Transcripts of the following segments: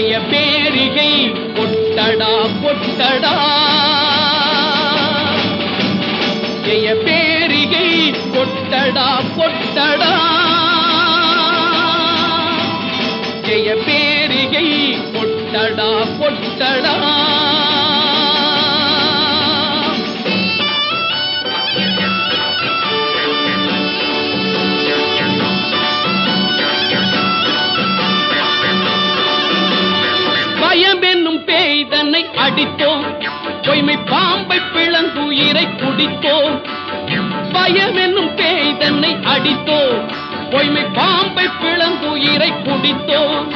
உடைய பேரிகை பொட்டடா பொட்டடா. ஜெய பேரிகை பொட்டடா பொட்டடா. ஜெய பேரிகை பொட்டடா பொட்டடா. மனிதனை அடித்தோம். பொய்மை பாம்பை பிளங்குயிரை குடித்தோம். பயம் என்னும் பேய் அடித்தோம். பொய்மை பாம்பை பிளங்குயிரை குடித்தோம்.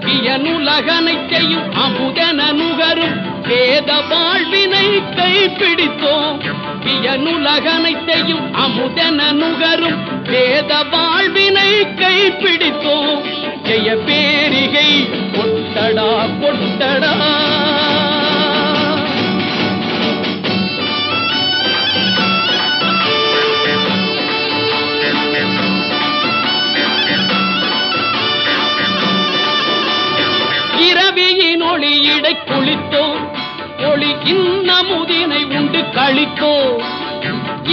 வியனுலகனைத்தையும் அமுதன நுகரும் வேத வாழ்வினை கைப்பிடித்தோம். வியனுலகனைத்தையும் அமுதன நுகரும் வேத வாழ்வினை கைப்பிடித்தோம். ஜெய பேரிகை கொட்டடா கொட்டடா. ஒளியிடை குளித்தோம் ஒளி இன்னமுதினை உண்டு கழித்தோம்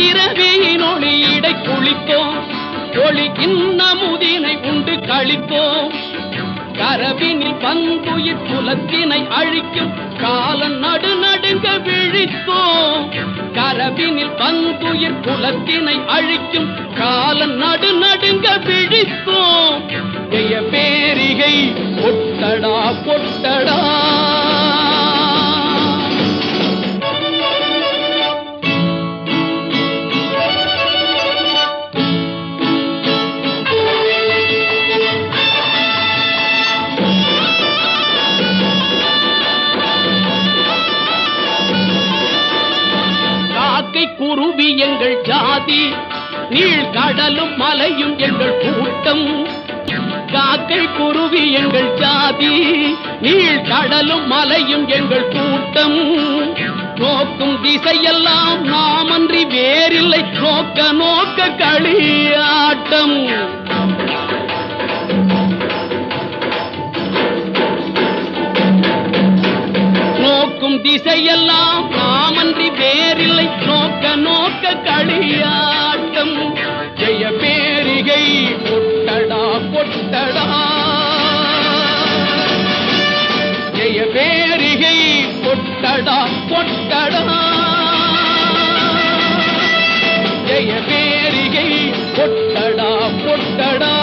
இரவியின் ஒளியிடை குளித்தோம் ஒளி இன்னமுதினை உண்டு கழித்தோம் கரவினில் பங்குயிர் குலத்தினை அழிக்கும் காலம் நடு நடுங்க விழித்தோம். கரவினில் பங்குயிர் குலத்தினை அழிக்கும் காலம் நடு நடுங்க விழித்தோம். ஜெய பேரிகை பொட்டடா பொட்டடா. குருவி எங்கள் ஜாதி நீள் கடலும் மலையும் எங்கள் கூட்டம். காக்கை குருவி எங்கள் ஜாதி நீள் கடலும் மலையும் எங்கள் கூட்டம். நோக்கும் திசையெல்லாம் நாமன்றி வேறில்லை நோக்க நோக்க களியாட்டம். நோக்கும் திசையெல்லாம் நாமன்றி வேறில்லை நோ பொட்டடா பொட்டடா ஜெய பேரிகை பொட்டடா பொட்டடா